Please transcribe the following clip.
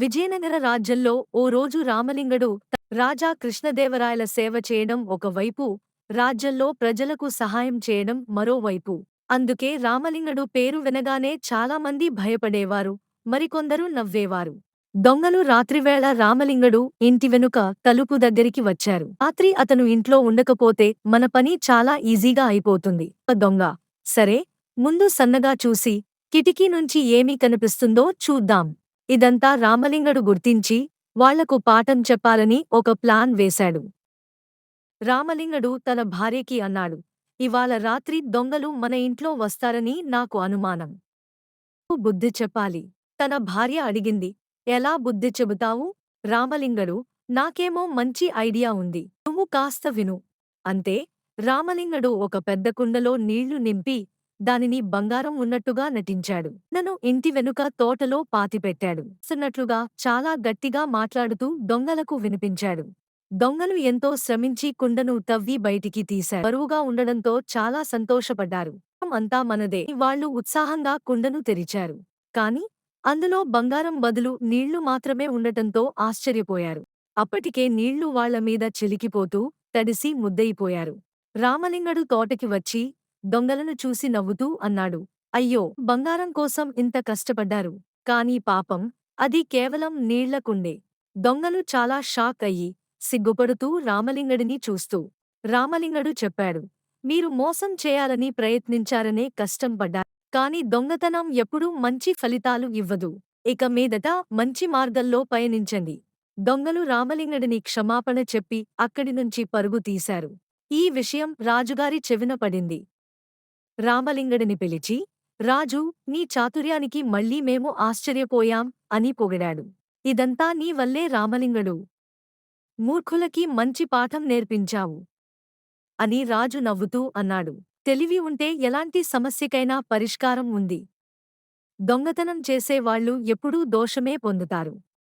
విజయనగర రాజ్యంలో ఓ రోజు రామలింగడు రాజా కృష్ణదేవరాయల సేవ చేయడం ఒకవైపు రాజ్యంలో ప్రజలకు సహాయం చేయడం మరోవైపు. అందుకే రామలింగడు పేరు వినగానే చాలామంది భయపడేవారు మరికొందరు నవ్వేవారు. దొంగలు రాత్రివేళ రామలింగడు ఇంటి వెనుక తలుపు దగ్గరికి వచ్చారు. రాత్రి అతను ఇంట్లో ఉండకపోతే మన పని చాలా ఈజీగా అయిపోతుంది. దొంగ సరే ముందు సన్నగా చూసి కిటికీ నుంచి ఏమీ కనిపిస్తుందో చూద్దాం. ఇదంతా రామలింగడు గుర్తించి వాళ్ళకు పాఠం చెప్పాలని ఒక ప్లాన్ వేశాడు. రామలింగడు తన భార్యకి అన్నాడు ఇవాళ రాత్రి దొంగలు మన ఇంట్లో వస్తారని నాకు అనుమానం. బుద్ధి చెప్పాలి. తన భార్య అడిగింది ఎలా బుద్ధి చెబుతావు? రామలింగడు నాకేమో మంచి ఐడియా ఉంది. నువ్వు కాస్త విను. అంతే రామలింగడు ఒక పెద్ద కుండలో నీళ్ళు నింపి దానిని బంగారం ఉన్నట్టుగా నటించాడు. నన్ను ఇంటి వెనుక తోటలో పాతిపెట్టాడు. సున్నట్లుగా చాలా గట్టిగా మాట్లాడుతూ దొంగలకు వినిపించాడు. దొంగలు ఎంతో శ్రమించి కుండను తవ్వి బయటికి తీశారు. బరువుగా ఉండడంతో చాలా సంతోషపడ్డారు. అంతా మనదే. వాళ్ళు ఉత్సాహంగా కుండను తెరిచారు. కాని అందులో బంగారం బదులు నీళ్ళు మాత్రమే ఉండటంతో ఆశ్చర్యపోయారు. అప్పటికే నీళ్ళు వాళ్ళ మీద చిలికిపోతూ తడిసి ముద్దయిపోయారు. రామలింగడు తోటకి వచ్చి దొంగలను చూసి నవ్వుతూ అన్నాడు. అయ్యో! బంగారం కోసం ఇంత కష్టపడ్డారు. కాని పాపం అది కేవలం నీళ్ళకుండే దొంగలు చాలా షాక్ అయ్యి సిగ్గుపడుతూ రామలింగడిని చూస్తూ. రామలింగడు చెప్పాడు మీరు మోసం చేయాలని ప్రయత్నించారనే కష్టం పడ్డారు కాని దొంగతనం ఎప్పుడూ మంచి ఫలితాలు ఇవ్వదు. ఇక మీదట మంచి మార్గంలో పయనించండి. దొంగలు రామలింగడిని క్షమాపణ చెప్పి అక్కడి నుంచి పరుగు తీశారు. ఈ విషయం రాజుగారి చెవిన పడింది. రామలింగడిని పిలిచి రాజు నీ చాతుర్యానికి మళ్ళీ మేము ఆశ్చర్యపోయాం అని పొగిడాడు. ఇదంతా నీ వల్లే రామలింగడు. మూర్ఖులకి మంచి పాఠం నేర్పించావు అని రాజు నవ్వుతూ అన్నాడు. తెలివి ఉంటే ఎలాంటి సమస్యకైనా పరిష్కారం ఉంది. దొంగతనం చేసేవాళ్ళు ఎప్పుడూ దోషమే పొందుతారు.